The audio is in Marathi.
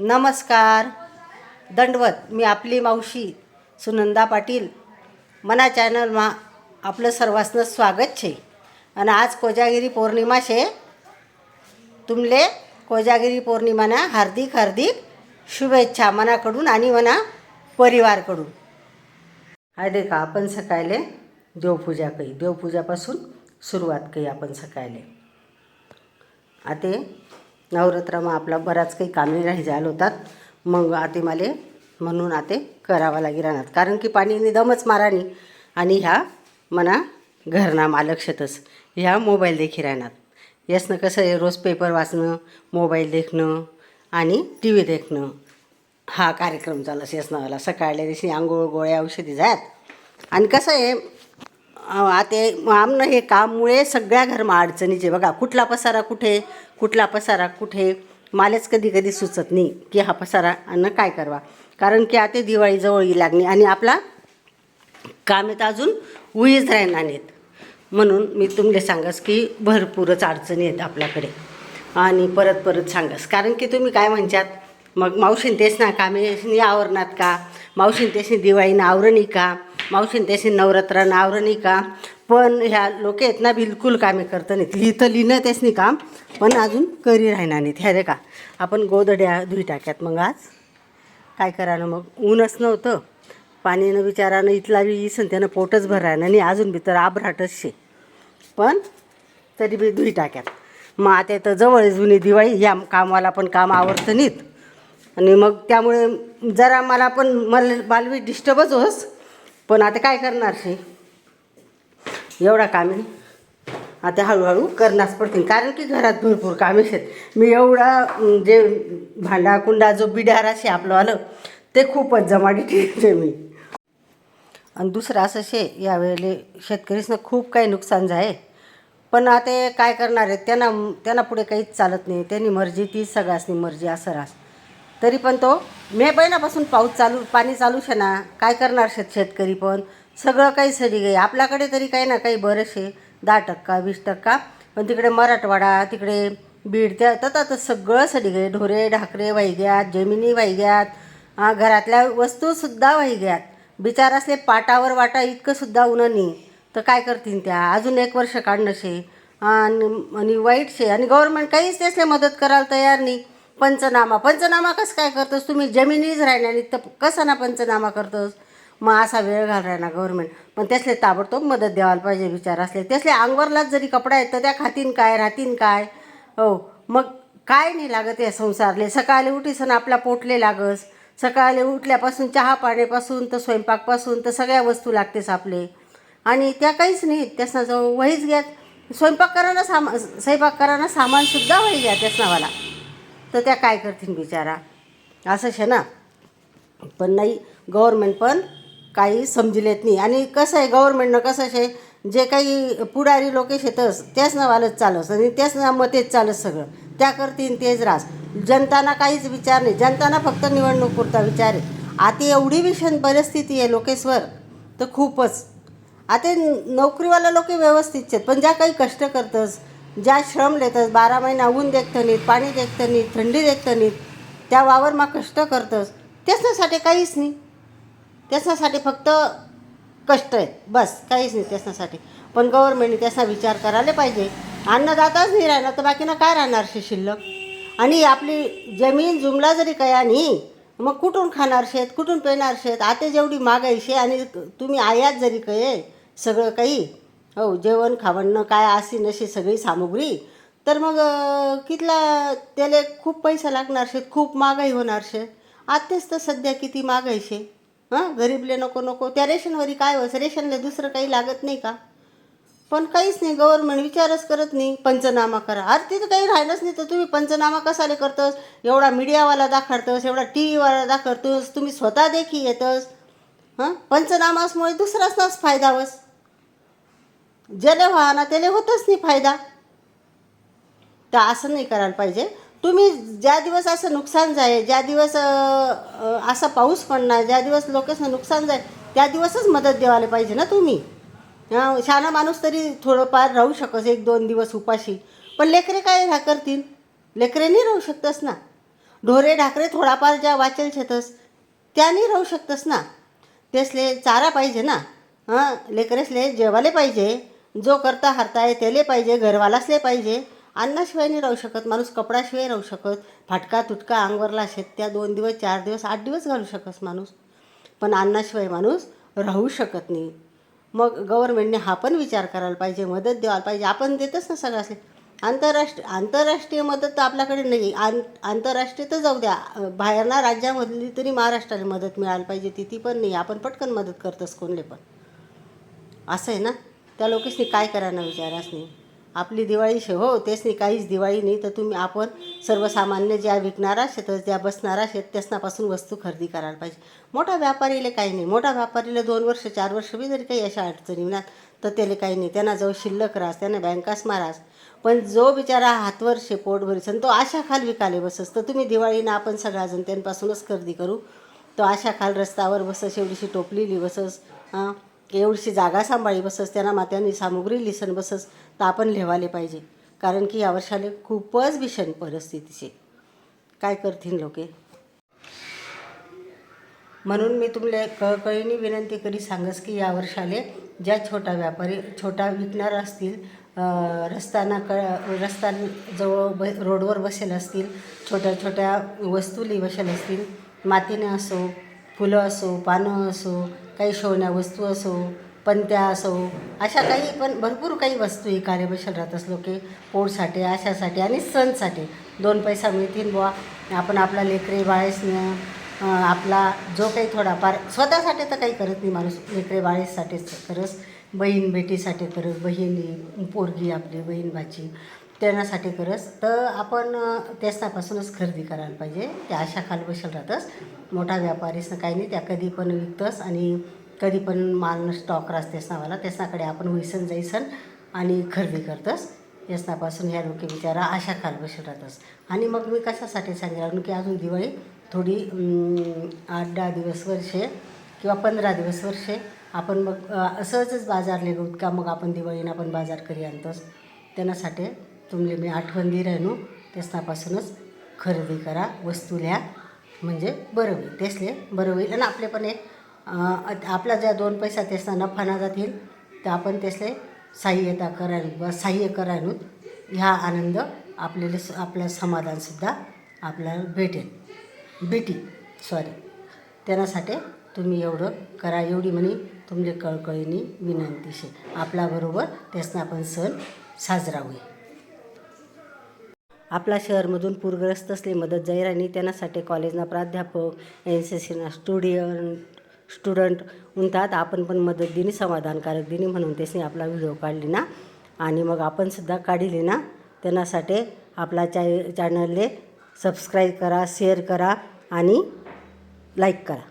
नमस्कार. दंडवत मी आपली मावशी सुनंदा पाटील. मना चॅनलमा आपलं सर्वांसनं स्वागत छे. आणि आज कोजागिरी पौर्णिमा छे. तुमले कोजागिरी पौर्णिमाना हार्दिक हार्दिक शुभेच्छा मनाकडून आणि मना परिवारकडून. हाय देखा आपण सकाळले देवपूजा काही. देवपूजापासून सुरुवात काही आपण सकाळले आते नवरात्रामा आपला बराच काही कामे राही झालं होतात. मग आते मला म्हणून आते करावा लागी राहणार कारण की पाणी निदमच मारानी आणि ह्या मना घरना मालक्षतच. ह्या मोबाईल देखील राहणार यासनं कसं आहे रोज पेपर वाचणं मोबाईल देखणं आणि टी व्ही देखणं हा कार्यक्रम चालस यासनं सकाळल्या दिवशी आंघोळ गोळ्या औषधी जात आणि कसं आहे आते आता आमनं हे काममुळे सगळ्या घरमा अडचणीचे बघा कुठला पसारा कुठे कुठला पसारा कुठे मालच कधी कधी सुचत नाही की हा पसारा आणि काय करवा. कारण की आता दिवाळी जवळ येऊ लागली आणि आपला कामे तर अजून उईच राहणार नाहीत. म्हणून मी तुमले सांगस की भरपूरच अडचणी आहेत आपल्याकडे. आणि परत परत सांगस. कारण की तुम्ही काय म्हणतात मग मावशीन तेच ना कामे आवरणात का? मावशीन तेच दिवाळीनं आवरणी का? मावशीन त्याशी नवरात्रानं आवरणी का? पण ह्या लोक आहेत ना बिलकुल कामे करत नाहीत. लिहितं लिहिणं तेसनी काम पण अजून करी राहणार नाहीत. ह्या रे का आपण गोदड्या धुई टाक्यात मग आज. काय करानं मग? ऊनच नव्हतं. पाण्यानं विचारानं इथला बी इसन त्यानं पोटच भरायनं आणि अजून बी तर आभराटच शे. पण तरी बी धुई टाक्यात. मग आता तर जवळ जुनी दिवाळी. या कामाला पण काम आवडतं नाहीत. आणि मग त्यामुळे जरा मला पण मला बालवी डिस्टर्बच होस. पण आता काय करणार शे? एवढा कामे आता हळूहळू करणारच पडतील. कारण की घरात भरपूर कामे आहेत मी एवढा जे भांडा कुंडा जो बिडार असे आपलं आलं ते खूपच जमाडी ठेवते मी. आणि दुसरं असं शे यावेळेले शेतकरीसनं खूप काही नुकसान झाले पण आता काय करणार आहेत? त्यांना त्यांना पुढे काहीच चालत नाही. त्यांनी मर्जी ती सगळ्यासनी मर्जी असं रास तरी पण तो मे महिन्यापासून पाऊस चालू पाणी चालू शे ना. काय करणार शेत शेतकरी पण? सगळं काही सरी गे आपल्याकडे तरी काही ना काही बरेचसे दहा टक्का वीस टक्का. पण तिकडे मराठवाडा तिकडे बीड त्या तर तर सगळं सडी गे ढोरे ढाकरे वाहिग्यात जमिनी वाहिग्यात घरातल्या वस्तूसुद्धा वाहिग्यात बिचार असले पाटावर वाटा इतकं सुद्धा उन्हा नाही. तर काय करतील त्या? अजून एक वर्ष काढणं शे. आणि आणि वाईट शे. आणि गव्हर्मेंट काहीच त्यासले मदत करायला तयार नाही. पंचनामा. पंचनामा कसं काय करतोस? तुम्ही जमिनीच राहिल्या आणि तर कसा ना पंचनामा करतोस? मग असा वेळ घाल ना गव्हर्मेंट पण त्यासले ताबडतोब मदत द्यायला पाहिजे विचार असले. त्यासले अंगवरलाच जरी कपडा आहेत तर त्या खातीन काय राहतीन काय? हो. मग काय नाही लागत या संसारले. सकाळी उठीसन आपला पोटले लागस. सकाळी उठल्यापासून चहा पाण्यापासून तर स्वयंपाकपासून तर सगळ्या वस्तू लागतेच आपले. आणि त्या काहीच नाही. त्यासना जो वहीच घ्यात स्वयंपाक करायला सामा स्वयंपाक करायला सामानसुद्धा वही घ्या त्यासनावाला तर त्या काय करतील बिचारा? असंच आहे ना? पण नाही गव्हर्मेंट पण काही समजिलेत नाही. आणि कसं आहे गव्हर्मेंटनं कसं आहे जे काही पुढारी लोक शेतस त्याच नावालंच चालस आणि त्याच ना मतेच चालस सगळं. त्या करतीन तेच रास. जनताना काहीच विचार नाही. जनताना फक्त निवडणूक पुरता विचार आहे. आता एवढी भीषण परिस्थिती आहे लोकेश्वर तर खूपच. आता नोकरीवाला लोक व्यवस्थित आहेत पण ज्या काही कष्ट करतस ज्या श्रम लेतस बारा महिना ऊन देखतं नाहीत पाणी देखतं नाहीत थंडी देखतं नाहीत त्या वावरमा कष्ट करतस त्याच्यासाठी काहीच नाही. त्याच्यासाठी फक्त कष्ट आहेत बस काहीच नाही त्याच्यासाठी. पण गव्हर्मेंटने त्याचा विचार करायला पाहिजे. अन्नदाताच नाही राहिला तर बाकीनं काय राहणार शे शिल्लक? आणि आपली जमीन जुमला जरी कया नाही मग कुठून खाणार शेत कुठून पेणार शेत? आता जेवढी मागायशी आणि तुम्ही आयात जरी कये सगळं काही हो जेवण खावणं काय अशी नशी सगळी सामुग्री. तर मग कितला त्याला खूप पैसा लागणार शेत खूप महागाई होणार शे. आतेच तर सध्या किती महागाई शे. हां? गरीबले नको नको. त्या रेशनवरी काय होस रेशनला दुसरं काही लागत नाही का? पण काहीच नाही. गव्हर्नमेंट विचारच करत नाही. पंचनामा करा. अरे तिथं काही राहिलंच नाही. तर तुम्ही पंचनामा कसाले करतोस? एवढा मीडियावाला दाखवतोस एवढा टी व्हीवाला दाखवतोस. तुम्ही स्वतः देखी येतस. हां? पंचनामासमुळे दुसराच नाच फायदा होस. ज्याला व्हा ना त्याला होतच नाही फायदा. तर असं नाही करायला पाहिजे. तुम्ही ज्या दिवस असं नुकसान जाय ज्या दिवस असा पाऊस पडणार ज्या दिवस लोकांचं नुकसान जाय त्या दिवसच मदत द्यायला पाहिजे ना तुम्ही. हां शहाणा माणूस तरी थोडंफार राहू शकस एक दोन दिवस उपाशी. पण लेकरे काय ह्या करतील? लेकरे नाही राहू शकतस ना. ढोरे ढाकरे थोडाफार ज्या वाचेल शेतस त्यानी राहू शकतस ना. तेसले चारा पाहिजे ना. हां लेकरेसले जेवायला पाहिजे. जो करता हरता आहे त्याले पाहिजे घरवालासले पाहिजे. अन्नाशिवाय नाही राहू शकत माणूस कपडाशिवाय राहू शकत फाटका तुटका अंगवरला शेत त्या दोन दिवस चार दिवस आठ दिवस घालू शकस माणूस. पण अन्नाशिवाय माणूस राहू शकत नाही. मग गव्हर्मेंटने हा पण विचार करायला पाहिजे मदत द्यायला पाहिजे. आपण देतच ना सगळ्याचे आंतरराष्ट्रीय आंतरराष्ट्रीय मदत तर आपल्याकडे नाही. आं आंतरराष्ट्रीय तर जाऊ द्या. बाहेरना राज्यामधली तरी महाराष्ट्राला मदत मिळायला पाहिजे ती ती पण नाही. आपण पटकन मदत करतोस कोणले पण. असं आहे ना? त्या लोकेसनी काय करायला विचारास नाही. आपली दिवाळी शे हो तेच नाही काहीच दिवाळी नाही. तर तुम्ही आपण सर्वसामान्य ज्या विकणारा शेतस ज्या बसणारा शेत त्यासनापासून वस्तू खरेदी करायला पाहिजे. मोठा व्यापारीला काही नाही. मोठा व्यापारीला दोन वर्ष चार वर्ष बी जरी काही अशा अडचणी येणार तर त्याला काही नाही. त्यांना जाऊ शिल्लक रास त्यांना बँकास मारास. पण जो बिचारा हातवर शे भरीस आणि तो आशा खाल विकाले बसस. तर तुम्ही दिवाळीनं आपण सगळ्याजण त्यांपासूनच खरेदी करू. तो आशा खाल रस्त्यावर बसस एवढीशी टोपलेली बसस हां एवढीशी जागा सांभाळी बसस त्यांना मात्यांनी सामुग्री लिसन बसस तर आपण लिहायला पाहिजे. कारण की या वर्षाला खूपच भीषण परिस्थितीचे. काय करतील लोके? म्हणून मी तुमले कळकळीने विनंती करी सांगस की या वर्षाले ज्या छोटा व्यापारी छोटा विकणार असतील रस्ताना क रस्त्यांजवळ ब रोडवर बसेल असतील छोट्या छोट्या वस्तूली बसेल असतील मातीने असो फुलं असो पानं असो काही शोण्या वस्तू असो पंत्या असो अशा काही पण भरपूर काही वस्तू इकाले राहत असलो की पोटसाठी आशासाठी आणि सणसाठी. दोन पैसा मिळतील बुवा. आपण आपला लेकरे बाळेसनं आपला जो काही थोडाफार स्वतःसाठी तर काही करत नाही माणूस. लेकरे बाळेसाठीच करस बहीण बेटीसाठी करस बहिणी पोरगी आपली बहीण भाची. त्यांच्यासाठी करस तर आपण अं, खरेदी करायला पाहिजे. त्या अशा खाल बसेल राहतस मोठा व्यापारीसनं काही नाही त्या कधी पण विकतस आणि कधी पण माल स्टॉक राहतेस नावाला त्याच्याकडे आपण होईसन जाईसन आणि खरेदी करतस यासनापासून ह्या लोक विचारा अशा खाल बसेल राहतस आणि मग मी कशासाठी सांगितलं की अजून दिवाळी थोडी आठ दहा दिवस वर्षे किंवा पंधरा दिवस वर्षे आपण मग सहजच असंच बाजार लेगूत का मग आपण दिवाळीनं आपण बाजार करी आणतोस त्याच्यासाठी तुमले मी आठवण दे राहिनो त्यासनापासूनच खरेदी करा वस्तू लिहा म्हणजे बरं होईल. तेसले बरं होईल. आणि आपले पण एक आपला ज्या दोन पैसा त्यासना नफाना जातील तर आपण त्यासले सहाय्यता करायला सहाय्य करायला ह्या आनंद आपल्याला स- आपलं समाधानसुद्धा आपल्याला भेटेल. भेटी सॉरी त्यासाठी तुम्ही एवढं करा एवढी म्हणे तुमले कळकळीनी विनंती शे. आपल्याबरोबर त्यासनं आपण सण साजरा होईल. आपला शहरमधून पूरग्रस्त असले मदत जाहीर आणि त्यांनासाठी कॉलेजना प्राध्यापक एन सी सीना स्टुडियंट स्टुडंट उंतात आपण पण मदत दिनी समाधानकारक दिनी म्हणून त्याने आपला व्हिडिओ काढली ना. आणि मग आपण सुद्धा काढली ना. त्यांनासाठी आपला चॅ चॅनलले सबस्क्राईब करा शेअर करा आणि लाईक करा.